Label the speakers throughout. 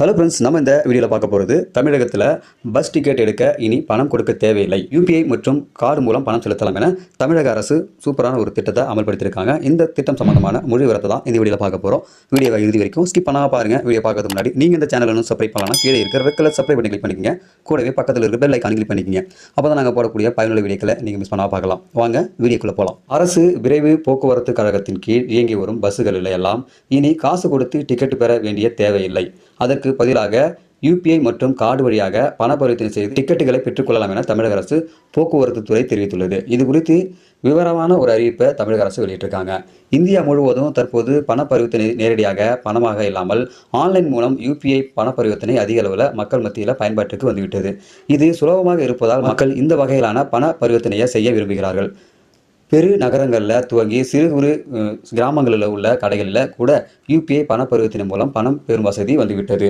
Speaker 1: Hello friends நம்ம இந்த வீடியோவில் பார்க்க போகிறது தமிழகத்தில் பஸ் டிக்கெட் எடுக்க இனி பணம் கொடுக்க தேவையில்லை. யூபிஐ மற்றும் கார்டு மூலம் பணம் செலுத்தலாம் என தமிழக அரசு சூப்பரான ஒரு திட்டத்தை அமல்படுத்தியிருக்காங்க. இந்த திட்டம் சம்பந்தமான முழு விவரத்தை தான் இந்த வீடியோவில் பார்க்க போகிறோம் வீடியோவை இறுதி வரைக்கும் ஸ்கிப் பண்ணாமல் பாருங்கள் வீடியோ பார்க்கறதுக்கு முன்னாடி நீங்கள் இந்த சேனல் இன்னும் சப்ஸ்கிரைப் பண்ணலாம் கீழே இருக்கிற ரெட் கலர் சப்ஸ்கிரைப் பண்ணி கிளிக் பண்ணிக்கங்க. கூடவே பக்கத்தில் இருக்கிற பெல் ஐக்கான் கிளிக் பண்ணிக்கங்க. அப்போ தான் நாங்கள் போடக்கூடிய பயனுள்ள வீடியோக்களை நீங்கள் மிஸ் பண்ணாமல் பார்க்கலாம். வாங்க வீடியோக்குள்ளே போகலாம் அரசு விரைவு போக்குவரத்து கழகத்தின் கீழ் இயங்கி வரும் பஸ்ஸுகளில் எல்லாம் இனி காசு கொடுத்து டிக்கெட் பெற வேண்டிய தேவையில்லை. அதற்கு பதிலாக யூபிஐ மற்றும் கார்டு வழியாக பண பரிவர்த்தனை செய்து டிக்கெட்டுகளை பெற்றுக்கொள்ளலாம் என தமிழக அரசு போக்குவரத்து துறை தெரிவித்துள்ளது. இது குறித்து விவரமான ஒரு அறிவிப்பை தமிழக அரசு வெளியிட்டிருக்காங்க. இந்தியா முழுவதும் தற்போது பண பரிவர்த்தனை நேரடியாக பணமாக இல்லாமல் ஆன்லைன் மூலம் யூபிஐ பண பரிவர்த்தனை அதிக அளவில் மக்கள் மத்தியில் பயன்பாட்டுக்கு வந்துவிட்டது. இது சுலபமாக இருப்பதால் மக்கள் இந்த வகையிலான பண பரிவர்த்தனையை செய்ய விரும்புகிறார்கள். பெரு நகரங்களில் துவங்கி சிறு குறு கிராமங்களில் உள்ள கடைகளில் கூட யூபிஐ பண பரிவர்த்தனை மூலம் பணம் பெறும் வசதி வந்துவிட்டது.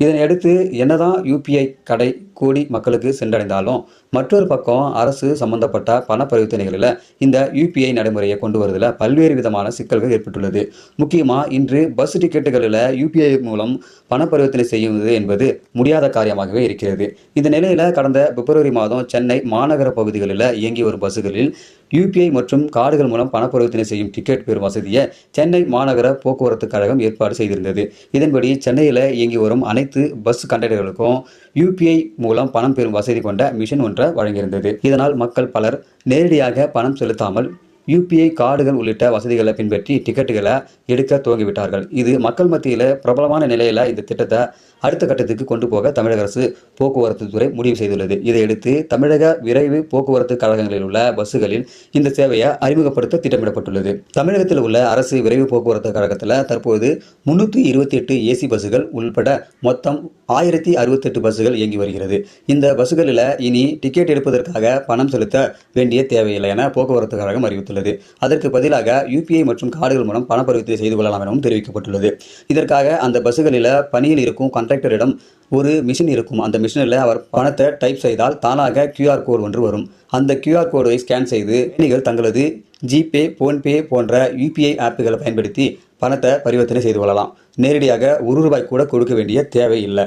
Speaker 1: இதனையடுத்து என்னதான் யூபிஐ கடை கூடி மக்களுக்கு சென்றடைந்தாலும் மற்றொரு பக்கம் அரசு சம்பந்தப்பட்ட பண பரிவர்த்தனைகளில் இந்த யூபிஐ நடைமுறையை கொண்டு வருவதில் பல்வேறு விதமான சிக்கல்கள் ஏற்பட்டுள்ளது. முக்கியமாக இன்று பஸ் டிக்கெட்டுகளில் யூபிஐ மூலம் பண பரிவர்த்தனை செய்வது என்பது முடியாத காரியமாகவே இருக்கிறது. இந்த நிலையில் கடந்த பிப்ரவரி மாதம் சென்னை மாநகர பகுதிகளில் இயங்கி வரும் பஸ்ஸுகளில் யூபிஐ மற்றும் கார்டுகள் மூலம் பணப்பரிவர்த்தனை செய்யும் டிக்கெட் பெறும் வசதியை சென்னை மாநகர போக்குவரத்து கழகம் ஏற்பாடு செய்திருந்தது. இதன்படி சென்னையில் இயங்கி வரும் அனைத்து பஸ் கண்டக்டர்களுக்கும் யூபிஐ மூலம் பணம் பெறும் வசதி கொண்ட மிஷின் ஒன்றை வழங்கியிருந்தது. இதனால் மக்கள் பலர் நேரடியாக பணம் செலுத்தாமல் யூபிஐ கார்டுகள் உள்ளிட்ட வசதிகளை பின்பற்றி டிக்கெட்டுகளை எடுக்க துவங்கிவிட்டார்கள். இது மக்கள் மத்தியில் பிரபலமான நிலையில் இந்த திட்டத்தை அடுத்த கட்டத்துக்கு கொண்டு போக தமிழக அரசு போக்குவரத்து துறை முடிவு செய்துள்ளது. இதையடுத்து தமிழக விரைவு போக்குவரத்து கழகங்களில் உள்ள பஸ்ஸுகளில் இந்த சேவையை அறிமுகப்படுத்த திட்டமிடப்பட்டுள்ளது. தமிழகத்தில் உள்ள அரசு விரைவு போக்குவரத்து கழகத்தில் தற்போது முன்னூற்றி இருபத்தி எட்டு ஏசி பஸ்ஸுகள் உள்பட மொத்தம் ஆயிரத்தி அறுபத்தெட்டு பஸ்ஸுகள் இயங்கி வருகிறது. இந்த பஸ்ஸுகளில் இனி டிக்கெட் எடுப்பதற்காக பணம் செலுத்த வேண்டிய தேவையில்லை என போக்குவரத்து கழகம் அறிவித்துள்ளது. அதற்கு பதிலாக யூபிஐ மற்றும் கார்டுகள் மூலம் பண பரிவர்த்தனை செய்து கொள்ளலாம் எனவும் தெரிவிக்கப்பட்டுள்ளது. இதற்காக அந்த பஸ்ஸுகளில் பணியில் இருக்கும் கண்டக்டரிடம் ஒரு மிஷின் இருக்கும். அந்த மிஷினில் அவர் பணத்தை டைப் செய்தால் தானாக கியூஆர் கோடு ஒன்று வரும். அந்த கியூஆர் கோடை ஸ்கேன் செய்து பயணிகள் தங்களது ஜிபே ஃபோன்பே போன்ற யூபிஐ ஆப்புகளை பயன்படுத்தி பணத்தை பரிவர்த்தனை செய்து கொள்ளலாம். நேரடியாக ஒரு ரூபாய் கூட கொடுக்க வேண்டிய தேவையில்லை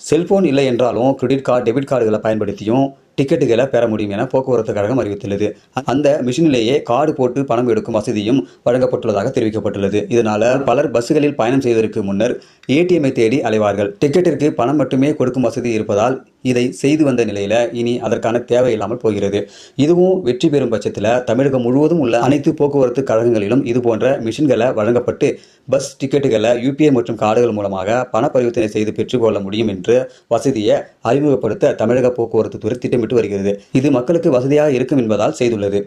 Speaker 1: செல்ஃபோன் இல்லை என்றாலும் கிரெடிட் கார்டு டெபிட் கார்டுகளை பயன்படுத்தியும் டிக்கெட்டுகளை பெற முடியும் என போக்குவரத்து கழகம் அறிவித்துள்ளது. அந்த மிஷினிலேயே கார்டு போட்டு பணம் எடுக்கும் வசதியும் வழங்கப்பட்டுள்ளதாக தெரிவிக்கப்பட்டுள்ளது. இதனால பலர் பஸ்ஸுகளில் பயணம் செய்வதற்கு முன்னர் ஏடிஎம்மை தேடி அலைவார்கள். டிக்கெட்டிற்கு பணம் மட்டுமே கொடுக்கும் வசதி இருப்பதால் இதை செய்து வந்த நிலையில இனி அதற்கான தேவை இல்லாமல் போகிறது. இதுவும் வெற்றி பெறும் பட்சத்தில் தமிழகம் முழுவதும் உள்ள அனைத்து போக்குவரத்து கழகங்களிலும் இது போன்ற மிஷின்களை வழங்கப்பட்டு பஸ் டிக்கெட்டுகளை யூபிஐ மற்றும் கார்டுகள் மூலமாக பண பரிவர்த்தனை செய்து பெற்றுக்கொள்ள முடியும் என்ற வசதியை அறிமுகப்படுத்த தமிழக போக்குவரத்து துறை திட்டமிட்டு வருகிறது. இது மக்களுக்கு வசதியாக இருக்கும் என்பதால் செய்துள்ளது.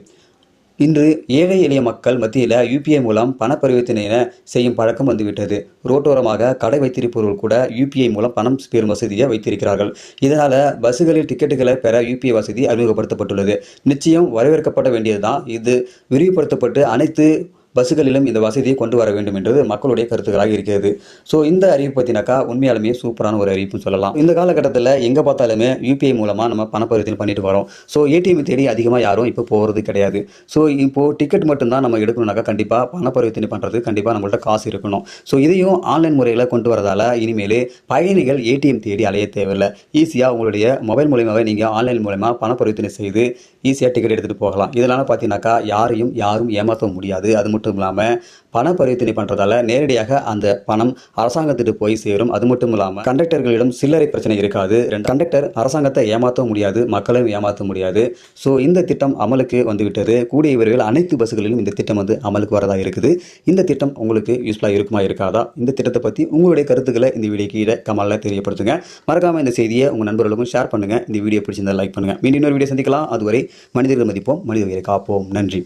Speaker 1: இன்று ஏழை எளிய மக்கள் மத்தியில் யூபிஐ மூலம் பண பரிவர்த்தனை செய்யும் பழக்கம் வந்துவிட்டது. ரோட்டோரமாக கடை வைத்திருப்பவர்கள் கூட யூபிஐ மூலம் பணம் பெறும் வசதியை வைத்திருக்கிறார்கள். இதனால் பஸ்ஸுகளில் டிக்கெட்டுகளை பெற யூபிஐ வசதி அறிமுகப்படுத்தப்பட்டுள்ளது. நிச்சயம் வரவேற்கப்பட வேண்டியதுதான். இது விரிவுபடுத்தப்பட்டு அனைத்து பஸ்ஸுகளிலும் இந்த வசதியை கொண்டு வர வேண்டும் என்றது மக்களுடைய கருத்துக்களாக இருக்கிறது. ஸோ இந்த அறிவிப்பு பார்த்தீங்கன்னாக்கா உண்மையாலுமே சூப்பரான ஒரு அறிவிப்பு சொல்லலாம். இந்த காலகட்டத்தில் எங்கே பார்த்தாலுமே யூபிஐ மூலமாக நம்ம பண பரிவர்த்தனை பண்ணிட்டு வரோம். ஸோ ஏடிஎம் தேடி அதிகமாக யாரும் இப்போ போகிறது கிடையாது. ஸோ இப்போது டிக்கெட் மட்டும்தான் நம்ம எடுக்கணும்னாக்கா கண்டிப்பாக பண பரிவர்த்தனை பண்ணுறது கண்டிப்பாக நம்மள்ட்ட காசு இருக்கணும். ஸோ இதையும் ஆன்லைன் முறையில் கொண்டு வரதால இனிமேல் பயணிகள் ஏடிஎம் தேடி அலைய தேவையில்லை. ஈஸியாக உங்களுடைய மொபைல் மூலியமாகவே நீங்கள் ஆன்லைன் மூலமாக பண பரிவர்த்தனை செய்து ஈஸியாக டிக்கெட் எடுத்துகிட்டு போகலாம். இதனால் பார்த்தீங்கன்னாக்கா யாரையும் யாரும் ஏமாற்ற முடியாது. அது மட்டும் மட்டும் இல்லாமல் பண பரிவர்த்தனை பண்ணுறதால நேரடியாக அந்த பணம் அரசாங்கத்திட்டு போய் சேரும். அது மட்டும் இல்லாமல் கண்டக்டர்களிடம் சில்லறை பிரச்சனை இருக்காது. ரெண்டு கண்டக்டர் அரசாங்கத்தை ஏமாற்ற முடியாது மக்களையும் ஏமாற்ற முடியாது. ஸோ இந்த திட்டம் அமலுக்கு வந்துவிட்டது. கூடிய விரைவில் அனைத்து பஸ்களிலும் இந்த திட்டம் வந்து அமலுக்கு வரதாக இருக்குது. இந்த திட்டம் உங்களுக்கு யூஸ்ஃபுல்லாக இருக்குமா இருக்காதா? இந்த திட்டத்தை பற்றி உங்களுடைய கருத்துக்களை இந்த வீடியோ கீழே கமலில் தெரியப்படுத்துங்க. மறக்காமல் இந்த செய்தியை உங்கள் நண்பர்களுக்கும் ஷேர் பண்ணுங்கள் இந்த வீடியோ பிடிச்சிருந்தா லைக் பண்ணுங்கள் மீண்டும் இன்னொரு வீடியோ சந்திக்கலாம். அதுவரை மனிதர்கள் மதிப்போம் மனித உயிரை காப்போம். நன்றி.